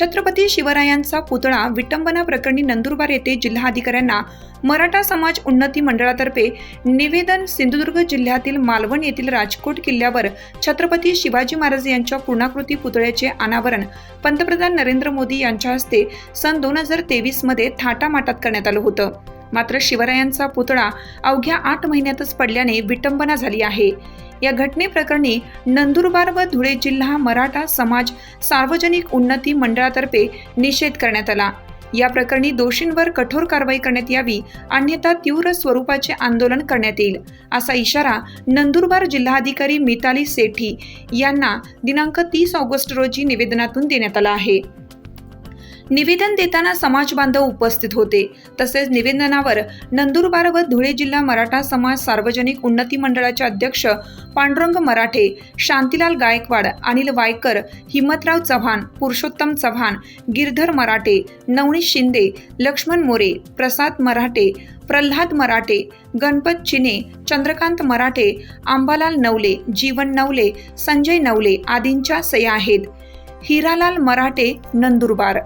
छत्रपती शिवरायांचा पुतळा विटंबना प्रकरणी नंदुरबार येथे जिल्हाधिकाऱ्यांना मराठा समाज उन्नती मंडळातर्फे निवेदन सिंधुदुर्ग जिल्ह्यातील मालवण येथील राजकोट किल्ल्यावर छत्रपती शिवाजी महाराज यांच्या पूर्णाकृती पुतळ्याचे अनावरण. पंतप्रधान नरेंद्र मोदी यांच्या हस्ते सन दोन हजार तेवीसमध्ये थाटामाटात करण्यात आलं होतं. मात्र शिवरायांचा पुतळा अवघ्या आठ महिन्यातच पडल्याने विटंबना झाली आहे. या घटनेप्रकरणी नंदुरबार व धुळे जिल्हा मराठा समाज सार्वजनिक उन्नती मंडळातर्फे निषेध करण्यात आला. या प्रकरणी दोषींवर कठोर कारवाई करण्यात यावी अन्यथा तीव्र स्वरूपाचे आंदोलन करण्यात येईल असा इशारा नंदुरबार जिल्हाधिकारी मिताली सेठी यांना दिनांक तीस ऑगस्ट रोजी निवेदनातून देण्यात आला आहे. निवेदन देताना समाज बांधव उपस्थित होते. तसेच निवेदनावर नंदुरबार व धुळे जिल्हा मराठा समाज सार्वजनिक उन्नती मंडळाचे अध्यक्ष पांडुरंग मराठे शांतीलाल गायकवाड अनिल वायकर हिम्मतराव चव्हाण पुरुषोत्तम चव्हाण गिरधर मराठे नवनीश शिंदे लक्ष्मण मोरे प्रसाद मराठे प्रल्हाद मराठे गणपत चिने चंद्रकांत मराठे आंबालाल नवले जीवन नवले संजय नवले आदींच्या सया आहेत. हिरालाल मराठे नंदुरबार